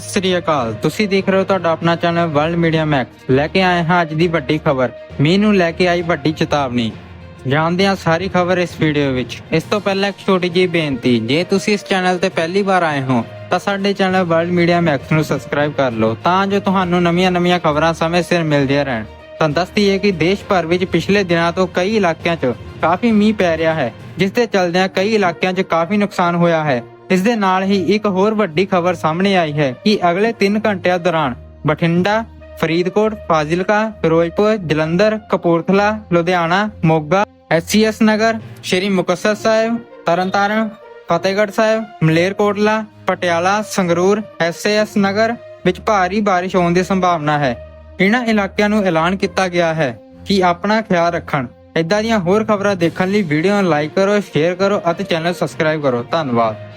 ਸਤਿ ਸ੍ਰੀ ਅਕਾਲ। ਤੁਸੀਂ ਦੇਖ ਰਹੇ ਹੋ ਤੁਹਾਡਾ ਆਪਣਾ ਚੈਨਲ ਵਰਲਡ ਮੀਡੀਆ ਮੈਕਸ। ਲੈ ਕੇ ਆਏ ਹਾਂ ਅੱਜ ਦੀ ਵੱਡੀ ਖਬਰ। ਮੀਂਹ ਨੂੰ ਲੈ ਕੇ ਆਈ ਵੱਡੀ ਚੇਤਾਵਨੀ। ਜਾਣਦੇ ਹਾਂ ਸਾਰੀ ਖਬਰ ਇਸ ਵੀਡੀਓ ਵਿੱਚ। ਇਸ ਤੋਂ ਪਹਿਲਾਂ ਇੱਕ ਛੋਟੀ ਜਿਹੀ ਬੇਨਤੀ, ਜੇ ਤੁਸੀਂ ਇਸ ਚੈਨਲ ਤੇ ਪਹਿਲੀ ਵਾਰ ਆਏ ਹੋ, ਤਾਂ ਸਾਡੇ ਚੈਨਲ ਵਰਲਡ ਮੀਡੀਆ ਮੈਕਸ ਨੂੰ ਸਬਸਕ੍ਰਾਈਬ ਕਰ ਲਓ, ਤਾਂ ਜੋ ਤੁਹਾਨੂੰ ਨਵੀਆਂ-ਨਵੀਆਂ ਖਬਰਾਂ ਸਮੇਂ ਸਿਰ ਮਿਲਦੀਆਂ ਰਹਿਣ। ਤਾਂ ਦੱਸਦੀ ਹੈ ਕਿ ਦੇਸ਼ ਭਰ ਵਿੱਚ ਪਿਛਲੇ ਦਿਨਾਂ ਤੋਂ ਕਈ ਇਲਾਕਿਆਂ 'ਚ ਕਾਫੀ ਮੀਂਹ ਪੈ ਰਿਹਾ ਹੈ, ਜਿਸ ਦੇ ਚੱਲਦਿਆਂ ਕਈ ਇਲਾਕਿਆਂ 'ਚ ਕਾਫੀ ਨੁਕਸਾਨ ਹੋਇਆ ਹੈ। ਇਸ ਦੇ ਨਾਲ ਹੀ ਇੱਕ ਹੋਰ ਵੱਡੀ ਖਬਰ ਸਾਹਮਣੇ ਆਈ ਹੈ ਕਿ ਅਗਲੇ 3 ਘੰਟਿਆਂ ਦੌਰਾਨ ਬਠਿੰਡਾ, ਫਰੀਦਕੋਟ, ਫਾਜ਼ਿਲਕਾ, ਫਿਰੋਜ਼ਪੁਰ, ਜਲੰਧਰ, ਕਪੂਰਥਲਾ, ਲੁਧਿਆਣਾ, ਮੋਗਾ, ਐਸਸੀਐਸ ਨਗਰ, ਸ਼੍ਰੀ ਮੁਕਤਸਰ ਸਾਹਿਬ, ਤਰਨਤਾਰਨ, ਫਤਿਹਗੜ੍ਹ ਸਾਹਿਬ ਮਲੇਰਕੋਟਲਾ ਪਟਿਆਲਾ, ਸੰਗਰੂਰ, ਐਸਏਐਸ ਨਗਰ ਵਿੱਚ ਭਾਰੀ ਬਾਰਿਸ਼ ਹੋਣ ਦੀ ਸੰਭਾਵਨਾ ਹੈ। ਇਹਨਾਂ ਇਲਾਕਿਆਂ ਨੂੰ ਐਲਾਨ ਕੀਤਾ ਗਿਆ ਹੈ ਕਿ ਆਪਣਾ ਖਿਆਲ ਰੱਖਣ। ਇਦਾਂ ਦੀਆਂ ਹੋਰ ਖਬਰਾਂ ਦੇਖਣ ਲਈ ਵੀਡੀਓ ਨੂੰ ਲਾਈਕ ਕਰੋ, ਸ਼ੇਅਰ ਕਰੋ ਅਤੇ ਚੈਨਲ ਸਬਸਕ੍ਰਾਈਬ ਕਰੋ। ਧੰਨਵਾਦ।